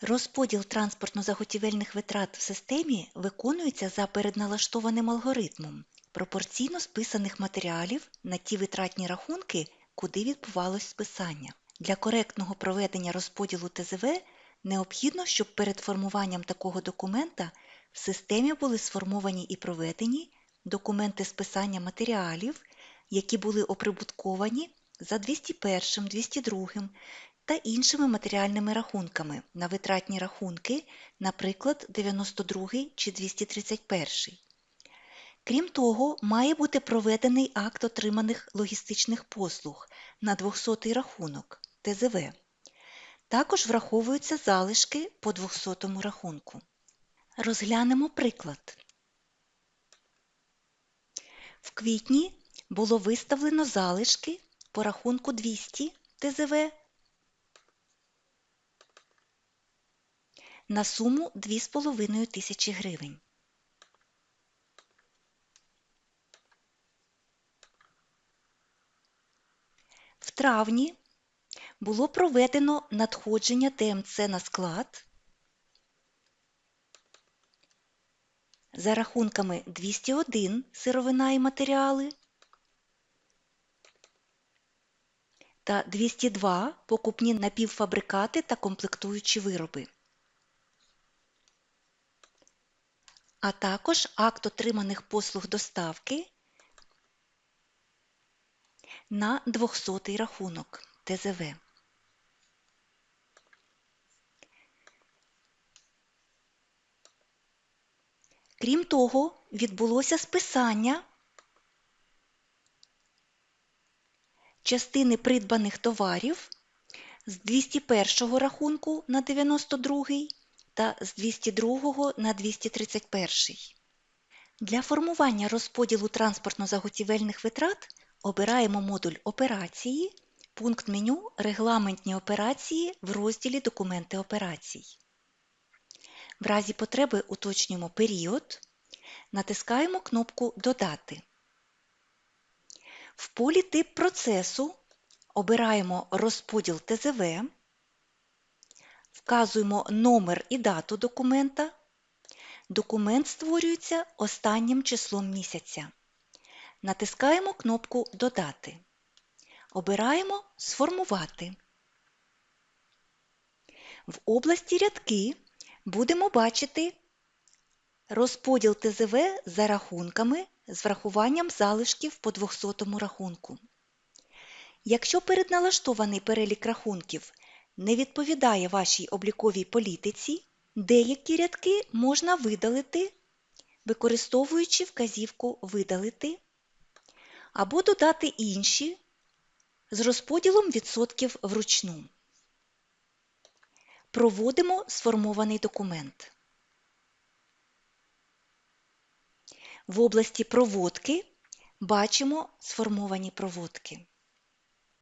Розподіл транспортно-заготівельних витрат в системі виконується за передналаштованим алгоритмом пропорційно списаних матеріалів на ті витратні рахунки, куди відбувалось списання. Для коректного проведення розподілу ТЗВ необхідно, щоб перед формуванням такого документа в системі були сформовані і проведені документи списання матеріалів, які були оприбутковані за 201, 202 та іншими матеріальними рахунками на витратні рахунки, наприклад, 92 чи 231. Крім того, має бути проведений акт отриманих логістичних послуг на 200 рахунок ТЗВ. Також враховуються залишки по 200 рахунку. Розглянемо приклад. В квітні було виставлено залишки по рахунку 200 ТЗВ на суму 2,5 тисячі гривень. В травні було проведено надходження ТМЦ на склад за рахунками 201 сировина і матеріали та 202 покупні напівфабрикати та комплектуючі вироби. А також акт отриманих послуг доставки на 200 рахунок ТЗВ. Крім того, відбулося списання частини придбаних товарів з 201 рахунку на 92 та з 202 на 231. Для формування розподілу транспортно-заготівельних витрат обираємо модуль Операції, пункт меню Регламентні операції в розділі Документи операцій. В разі потреби уточнюємо період, натискаємо кнопку Додати. В полі Тип процесу обираємо Розподіл ТЗВ Вказуємо номер і дату документа. Документ створюється останнім числом місяця. Натискаємо кнопку Додати. Обираємо Сформувати. В області Рядки будемо бачити розподіл ТЗВ за рахунками з врахуванням залишків по 200 рахунку. Якщо передналаштований перелік рахунків не відповідає вашій обліковій політиці, деякі рядки можна видалити, використовуючи вказівку Видалити або додати інші з розподілом відсотків вручну. Проводимо сформований документ. В області проводки бачимо сформовані проводки.